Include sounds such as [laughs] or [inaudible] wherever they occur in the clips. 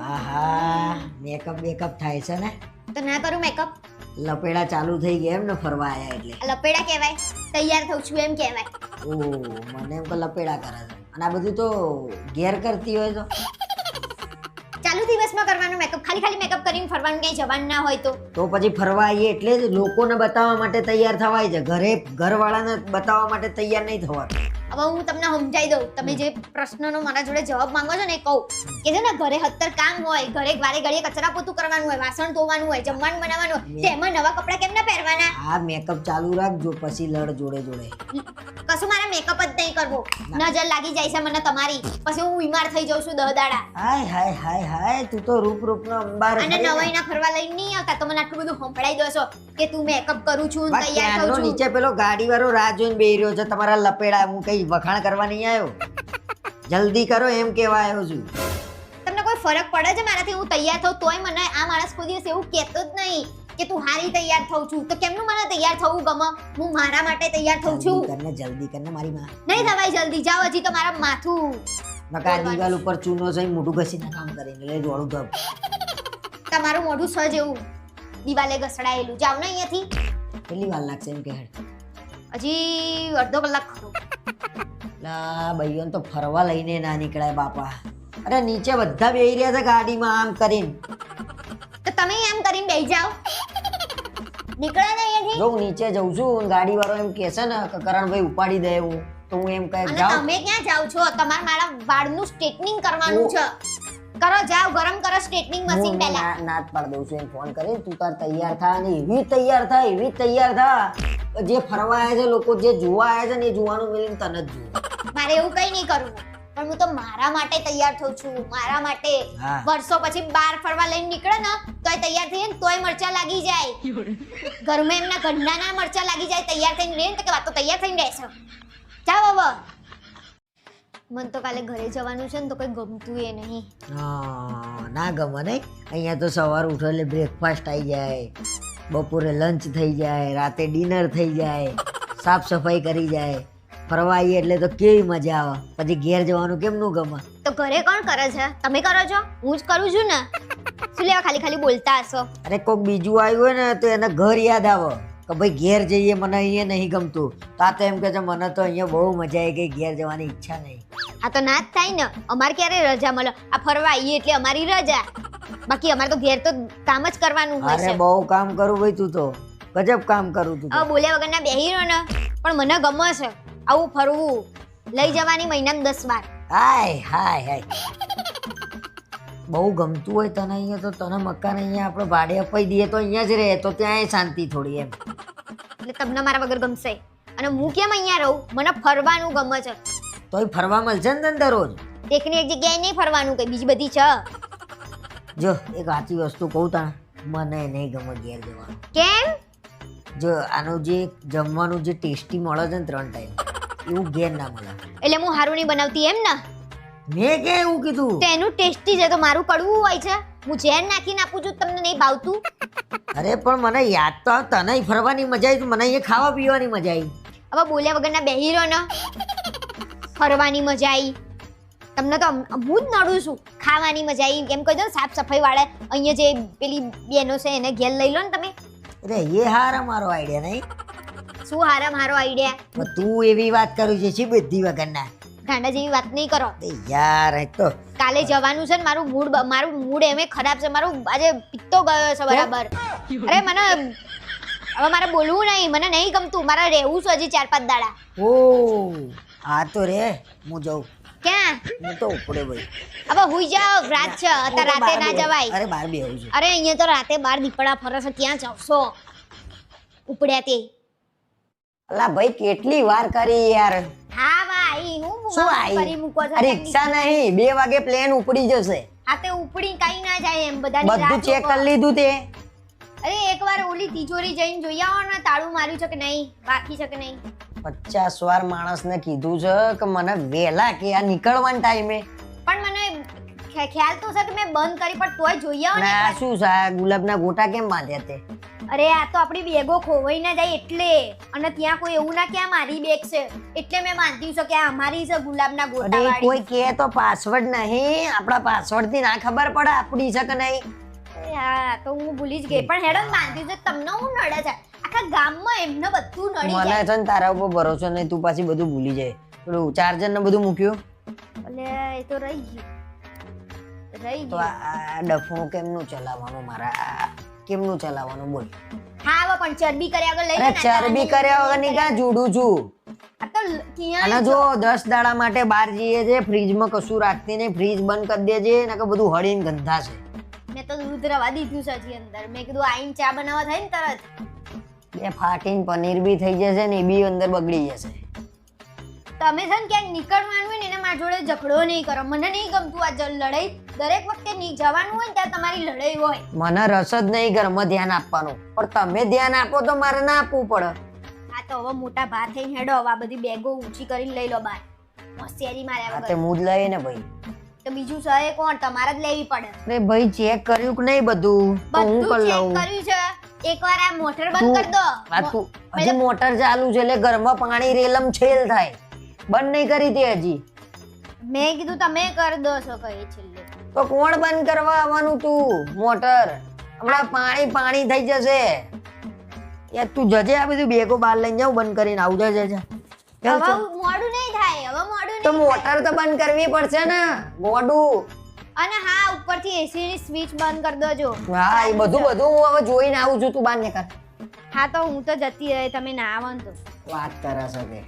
આહા makeup backup થાય છે ને? તો ના કરું મેકઅપ લપેડા ચાલુ થઈ ગયા એમ ને ફરવા આયા એટલે. લપેડા કહેવાય. તૈયાર થઉં છું એમ કહેવાય. ઓ મને એમ કે લપેડા કરે છે અને આ બધું તો ઘેર કરતી હોય તો? કરવાનું? મેકઅપ ખાલી ખાલી મેકઅપ કરીને ફરવાનું ક્યાંય જવાનું ના હોય તો? તો પછી ફરવા આવીએ એટલે જ લોકોને બતાવવા માટે તૈયાર થવાય છે. ઘરે ઘરવાળાને બતાવવા માટે તૈયાર નહીં થવાનું. હવે હું તમને સમજાવી દઉં. તમે જે પ્રશ્નનો મારા જોડે જવાબ માંગો છો ને કહું. કે છે ને ઘરે હત્તર કામ હોય ઘરે વારે ઘડીએ કચરા પોતું કરવાનું હોય વાસણ ધોવાનું હોય જમવાનું બનાવવાનું હોય તેમાં નવા કપડાં કેમ ના પહેરવાના? આ મેકઅપ ચાલુ રાખજો પછી લડ જોડે જોડે. કશું મારે મેકઅપ જ નહીં કરવો. નજર લાગી જાય છે મને તમારી. પછી હું બીમાર થઈ જઉં છું દહ દાડા હાય હાય હાય હાય તું તો રૂપ રૂપનો અંબાર અને નવાઈ ના. ફરવા લઈને નહીં આવતા તો મને આટલું બધું સંભળાઈ દો છો કે તું મેકઅપ કરું છું તૈયાર થઉં છું. નીચે પેલો ગાડી વાળો રાહ જોઈને બેહી રહ્યો છે તમારા લપેડા હું કઈ વખાણ કરવા નહીં આવ્યો? જલ્દી કરો એમ કેવા આવ્યો છું. તમને કોઈ ફરક પડે છે મારાથી? હું તૈયાર થઉં તોય મને આ માણસ કોઈ દિવસ એવું કહેતો જ નહીં. કે તું હારી તૈયાર થઉં છું? તો કેમનું મને તૈયાર થવું ગમે? હું મારા માટે તૈયાર થઉં છું. કરને જલ્દી કરને મારી માં. નહીં થવાય જલ્દી. જાવ હજી તો મારા માથું. નકા દિવાલ ઉપર ચૂનો જઈ મોઢું ઘસીને કામ કરીને એટલે જોડું ધબ. તમારું મોઢું સજ એવું દિવાલે ઘસડાયેલું. જાવ ને અહીંયાથી. કેટલી વાર લાગશે એમ કે હજી અડધો કલાક ખરો. લા ભાઈઓને તો ફરવા લઈને ના નીકળાય બાપા. અરે નીચે બધા બેહી રહ્યા છે ગાડીમાં આમ કરીને. તમે એમ કરીને બેસી જાઓ. નીકળે ને અહીંયાથી. જો હું નીચે જઉં છું ગાડી વાળો એમ કહે છે ને કે કરણભાઈ ઉપાડી દે એવું તો હું એમ કહે અને જાઓ. તમે ક્યાં જાઓ છો? તમારે મારા વાળનું સ્ટ્રેટનિંગ કરવાનું છે. કરો જાઓ ગરમ કરો સ્ટ્રેટનિંગ મશીન પહેલા. ના- ના પાડી દઉં છું એમ ફોન કરી તું તાર તૈયાર થા અને એવી તૈયાર થા એવી તૈયાર થા જે ફરવા આવે છે લોકો જે જોવા આવે છે ને એ જોવાનું મિલિંગ તને જ જોવે મારે એવું કઈ નહીં કરવું. પણ હું તો મારા માટે તૈયાર થઉં છું મારા માટે. વર્ષો પછી બાર ફરવા લઈને નીકળે ને તોય તૈયાર થઈને તોય મરચા લાગી જાય. ઘરમાં એમના ઘરના ના મરચા લાગી જાય તૈયાર થઈને રહે તો કે વાત તો તૈયાર થઈને રહેશે જાઓ હવે મન તો કાલે ઘરે જવાનું છે ને તો કઈ ગમતું એ નહીં. હા, ના ગમે નહીં. અહીંયા તો સવાર ઉઠો એટલે બ્રેકફાસ્ટ આવી જાય બપોરે લંચ થઈ જાય રાતે ડિનર થઈ જાય સાફ સફાઈ કરી જાય. ફરવા એટલે તો કેવી મજા આવે. પછી ઘેર જવાનું કેમ નું ગમે? તો ઘરે કોણ કરે છે? તમે કરો છો? હું જ કરું છું ને. શું લેવા ખાલી ખાલી બોલતા હશો? અરે કોઈક બીજું આવ્યું હોય ને તો એને ઘર યાદ આવે. કે ભાઈ ઘેર જઈએ મને અહીંયા નહીં ગમતું. તો આ તો એમ કે છે મને તો અહીંયા બહુ મજા આવી ગઈ ઘેર જવાની ઈચ્છા નહીં. આ તો ના જ થાય ને. અમારે ક્યારે રજા મળે? આ ફરવા આવીએ એટલે અમારી રજા. બાકી અમારે તો ઘેર તો કામ જ કરવાનું હોય છે. બહુ કામ કરું ભાઈ તું તો. ગજબ કામ કરું તું બોલ્યા વગરના બેહી રહ્યો ને. પણ મને ગમે છે. આવું ફરવું. લઈ જવાની મહિનામાં દસ બાર હાય હાય હાય. બહુ ગમતું હોય તને અહીંયા તો તને મકાન અહીંયા આપણે ભાડે અપાઈ દઈએ તો અહીંયા જ રહે તો ત્યાં શાંતિ થોડી એમ. એટલે તમને મારા વગર ગમશે. અને હું કેમ અહીંયા રહું? મને ફરવાનું ગમે છે. તોય ફરવા મળશે ને તને દરરોજ. એકની એક જગ્યાએ નહીં ફરવાનું કઈ બીજી બધી છે. જો એક સાચી વસ્તુ કહું તને મને નહીં ગમે ઘેર જવાનું. કેમ? જો આનું જે જમવાનું જે ટેસ્ટી મળે છે ને ત્રણ ટાઈમ. એવું ઘેર ના મળે એટલે હું હારું નહીં બનાવતી એમ ને? મેં કે એવું કીધું? તો એનું ટેસ્ટી છે તો મારું કડવું હોય છે. હું ઝેર નાખીને આપું છું તમને નહીં ભાવતું? અરે પણ મને યાદ તો તને ફરવાની મજા આવી મને અહીંયા ખાવા પીવાની મજા આવી. હવે બોલ્યા વગરના બેહી રહ્યો ને ફરવાની મજા આવી. તમને તો હું જ નડું છું ખાવાની મજા આવી. કેમ કહી દો સાફ સફાઈ વાળા અહીંયા જે પેલી બેનો છે એને ઘેર લઈ લો ને તમે. અરે એ હારા મારો આઈડિયા નહીં. શું હારા મારો આઈડિયા તું એવી વાત કરું છે શી બધી વગરના? ગાંડા જેવી વાત નહીં કરો. યાર એ તો કાલે જવાનું છે ને મારું મૂડ મારું મૂડ એમે ખરાબ છે. મારું આજે પિત્તો ગયો છે બરાબર. અરે મને હવે મારે બોલવું નહીં મને નહીં ગમતું. મારે રહેવું છે હજી ચાર પાંચ દાડા. ઓ આ તો રે હું જાઉં. ક્યાં? હું તો ઉપડે ભાઈ. હવે હુઈ જાઓ રાત છે. અત્યારે રાતે ના જવાય. અરે બહાર બેહું છું. અરે અહીંયા તો રાતે બાર દીપડા ફરસ ક્યાં જાવશો ઉપડ્યા તે. અલા ભાઈ કેટલી વાર કરી યાર. હા ભાઈ હું શું આઈ આવી મૂકો છો રિક્ષા નહીં બે વાગે પ્લેન ઉપડી જશે. હા તે ઉપડી કઈ ના જાય એમ બધા બધું ચેક કરી લીધું તે. અરે એકવાર ઓલી તિજોરી જઈને જોઈ આવો ને તાળું માર્યું છે કે નહીં બાકી છે કે નહીં? પચાસ વાર માણસને કીધું છે કે મને વેલા કે આ નીકળવાના ટાઈમે. પણ મને ખ્યાલ તો છે કે મેં બંધ કરી પણ તોય જોઈ આવો ને ના શું છે આ ગુલાબના ગોટા કેમ બાંધ્યા તે? અરે આ તો આપણી બેગો ખોવાઈ ના જાય એટલે. અને ત્યાં કોઈ એવું ના કે આ મારી બેગ છે. એટલે મેં માનતી છું કે આ અમારી છે ગુલાબના અરે ગોટા કોઈ કે તો પાસવર્ડ નહીં. આપણા પાસવર્ડથી ના ખબર પડે આપણી છે કે નહીં. હા તો હું ભૂલી જ ગઈ. પણ હેડો માનતી છું તમને હું નડે છે. આખા ગામમાં એમને બધું નડી મને છે ને તારા ઉપર ભરોસો નહીં તું પાછી બધું ભૂલી જાય. પેલું ચાર્જર ને બધું મૂક્યું? એટલે એ તો રહી ગયું. રહી તો ગયું. આ આ ડફો કેમનું ચલાવવાનું મારા? કેમનું ચલાવવાનું? બોલ. હા હવે પણ ચરબી કર્યા વગર લઈ અરે ચરબી કર્યા વગરની કાં જુડું છું? અને જો દસ દાડા માટે બહાર જઈએ છે ફ્રીજમાં કશું રાખતી નહીં ફ્રીજ બંધ કરી દેજે નકર બધું હળીને ગંધા છે. મેં તો દૂધ રવા દીધું છે હજી અંદર. મેં કીધું આઈને ચા બનાવવા થાય ને તરત. એ ફાટીને પનીર બી થઈ જશે ને એ બી અંદર બગડી જશે. તમે છે ને ક્યાંક નીકળવાનું હોય ને એને મારા જોડે ઝઘડો નહીં કરો. મને નહીં ગમતું આ લડાઈ. દરેક વખતે નહીં જવાનું હોય ને ત્યાં તમારી લડાઈ હોય. મને રસ જ નહીં ઘરમાં ધ્યાન આપવાનું. પણ તમે ધ્યાન આપો તો મારે ના આપવું પડે. આ તો હવે મોટા ભાર થઈને હેડો. હવે આ બધી બેગો ઊંચી કરીને લઈ લો બાર હોશિયારી માર્યા વગર. હું જ ને ભાઈ. તો બીજું સહે કોણ? તમારે જ લેવી પડે. અરે ભાઈ ચેક કર્યું કે નહીં બધું? હું બધું કરી લઉં. કર્યું છે. એકવાર આ મોટર બંધ કરી દો. મોટર ચાલુ છે એટલે ઘરમાં પાણી રેલમ છેલ થાય. બંધ નહીં કરી તે હજી. મેં કીધું તમે કરી દો છો કઈ છેલ્લે. તો કોણ બંધ કરવા આવવાનું તું? મોટર. હમણાં પાણી પાણી થઈ જશે. યાર તું જજે આ બધું બેગો બહાર લઈને જાઉં બંધ કરીને આવું જજે જા હવે મોડું નહીં થાય હવે મોડું તો મોટર તો બંધ કરવી પડશે ને. મોડું. અને હા ઉપરથી એસી ની સ્વિચ બંધ કરી દેજો. હા એ બધું બધું હું હવે જોઈને આવું છું તું બહાર નીકળ. હા તો હું તો જતી રહી તમે ના આવો તો. વાત કરે છે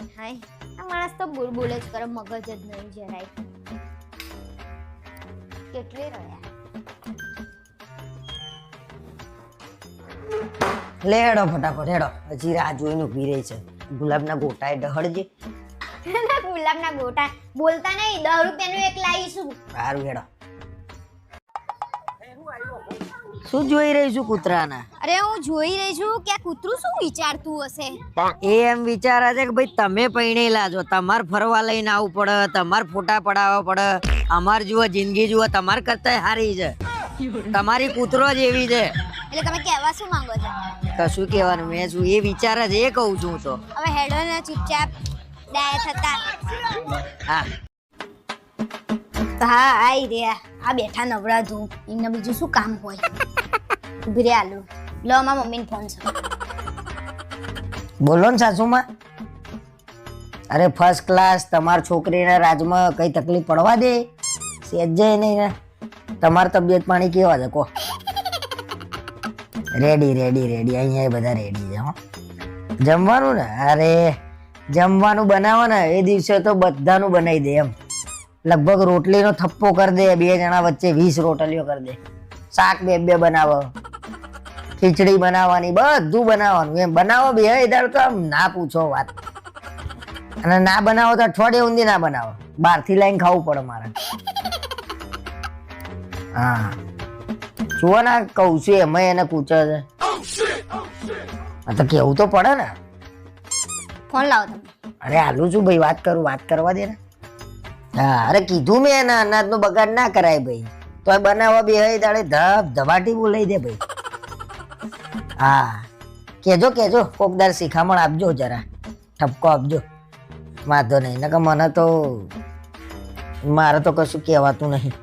હાય. આ માણસ તો બોલ બોલ જ કરે મગજ જ નહીં જરાય. કેટલી રહ્યા. લે હેડો ફટાફટ હેડો. હજી રાહ જોઈને ઊભી રહી છે. ગુલાબના ગોટાએ ડહળજે. [laughs] ગુલાબના ગોટા. બોલતા નહીં દસ રૂપિયાનું એક લાવીશું. સારું હેડો. શું જોઈ રહી છું કૂતરાના? અરે હું જોઈ રહી છું કે આ કૂતરું શું વિચારતું હશે? એ એમ વિચારે છે કે ભાઈ તમે પૈણેલા છો. તમારે ફરવા લઈને આવવું પડે તમારે ફોટા પડાવવા પડે. અમાર જુઓ જિંદગી જુઓ તમારે કરતા હારી છે. તમારી કૂતરો જ એવી છે. એટલે તમે કહેવા શું માંગો છો? કશું કહેવાનું મેં શું એ વિચારે જ એ કહું છું તો. હવે હેડો ને ચૂપચાપ ડાય થતા. હા. હા આઈ રહ્યા આ બેઠા નવરા ધૂ એમને બીજું શું કામ હોય? [laughs] ઊભી રે આલુ લો મારા મમ્મીને ફોન છે. બોલો ને સાસુમાં. અરે ફર્સ્ટ ક્લાસ તમાર છોકરીને રાજમાં કઈ તકલીફ પડવા દે? સેજે નહીં ને. તમાર તબિયત પાણી કેવા છે કો રેડી રેડી રેડી અહીંયા બધા રેડી છે હો. જમવાનું ને? અરે જમવાનું બનાવો ને. એ દિવસે તો બધાનું બનાવી દે એમ. લગભગ રોટલીનો થપ્પો કરી દે બે જણા વચ્ચે વીસ રોટલીઓ કરી દે. શાક બે બે બનાવો. ખીચડી બનાવવાની બધું બનાવવાનું. એમ બનાવો બે ઇધર તો આમ ના પૂછો વાત. અને ના બનાવો તો અઠવાડિયે ઊંધી ના બનાવો. બહારથી લાઈને ખાવું પડે મારે. હા. જુઓ ને કહું છું એમાં એને પૂછે છે. તો કેવું તો પડે ને. ફોન લાવો તમે. અરે હાલું છું ભાઈ વાત કરું વાત કરવા દે ને. હા, અરે કીધું મેં એના અનાજનો બગાડ ના કરાય ભાઈ. તો બનાવવા બે હોય દાડે ધબ ધબાટી બોલાઈ દે ભાઈ. હા કેજો કેજો કોકદાર શિખામણ આપજો જરા. ઠપકો આપજો. વાંધો નહીં, નકર મને તો, મારે તો કશું કહેવાતું નહીં.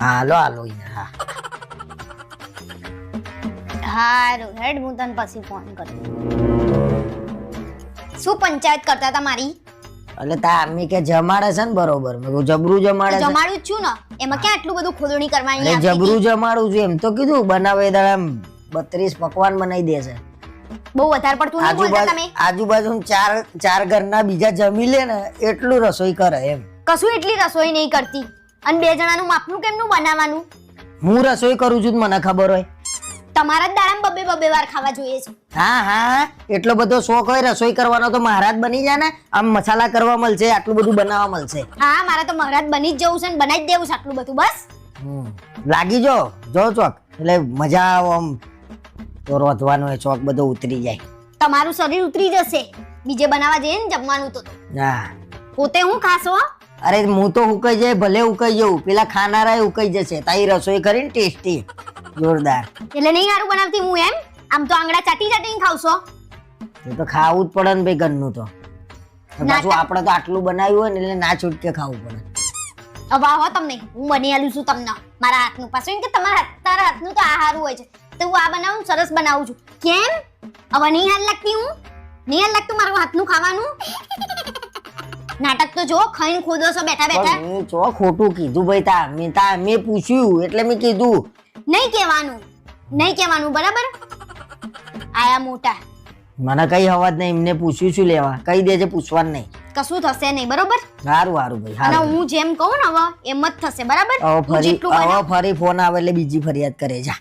હાલો હાલો હા. હારું, હેડ, હું તને પછી ફોન કરું. શું પંચાયત કરતા હતા મારી? એટલે તા આમી કે જમાડે છે ને બરોબર. મેં કીધું જબરું જમાડે છે. જમાડું જ છું ને? એમાં ક્યાં આટલું બધું ખોદણી કરવાની અરે આવતી જબરું જમાડું છું એમ તો કીધું બનાવે એ એમ બત્રીસ પકવાન બનાવી દે છે. બહુ વધારે પડતું નહીં બોલતા આજુબાજુ તમે? આજુબાજુ ચાર ચાર ઘરના બીજા જમી લે ને એટલું રસોઈ કરે એમ. કશું એટલી રસોઈ નહીં કરતી? અને બે જણાનું માપનું કેમનું બનાવવાનું? હું રસોઈ કરું છું તો મને ખબર હોય. તમારા જ દાડામાં બબે બબે વાર ખાવા જોઈએ છે. હા હા એટલો બધો શોખ હોય રસોઈ કરવાનો તો મહારાજ બની જાય ને. આમ મસાલા કરવા મળશે આટલું બધું બનાવવા મળશે. હા મારે તો મહારાજ બની જ જવું છે ને બનાવી જ દેવું છે આટલું બધું બસ. લાગી જો જો ચોક. એટલે મજા આવે આમ. તો રોધવાનો એ ચોક બધો ઉતરી જાય. તમારું શરીર ઉતરી જશે. બીજે બનાવવા જઈએ ને જમવાનું તો. તો. હા પોતે હું ખાશો અરે હું તો ઉકાઈ જાય ભલે ઉકાઈ જવું પેલા ખાનારા ઉકાઈ જશે. તારી રસોઈ કરીને ટેસ્ટી. જોરદાર. એટલે નહીં હારું બનાવતી હું એમ? આમ તો આંગળા ચાટી ચાટીને ખાવશો. એ તો ખાવું જ પડે ને ભાઈ ઘરનું તો પાછું આપણે તો આટલું બનાવ્યું હોય ને એટલે ના છૂટકે ખાવું પડે. હવે હો તમને. હું બની આલું છું તમને. મારા હાથનું. પાછું કે તમારા હાથ તારા હાથનું તો આહારું હોય છે. તો હું આ બનાવું સરસ બનાવું છું. કેમ? હવે નહીં હાલ લાગતી હું? નહીં હાલ લાગતું મારું હાથનું ખાવાનું? નાટક તો જો ખાઈને ખોદો છો બેઠા બેઠા. જો મેં ખોટું કીધું ભાઈ તા. મેં તા મેં પૂછ્યું એટલે મેં કીધું. નહીં કહેવાનું. નહીં કહેવાનું બરાબર? આયા મોટા. મને કઈ અવાજ નહીં એમને પૂછ્યું શું લેવા? કઈ દેજે પૂછવાનું નહીં. કશું થશે નહીં બરોબર? સારું સારું ભાઈ અને હું જેમ કહું ને હવે એમ જ થશે બરાબર? હવે ફરી હવે ફરી ફોન આવે એટલે બીજી ફરિયાદ કરે જા.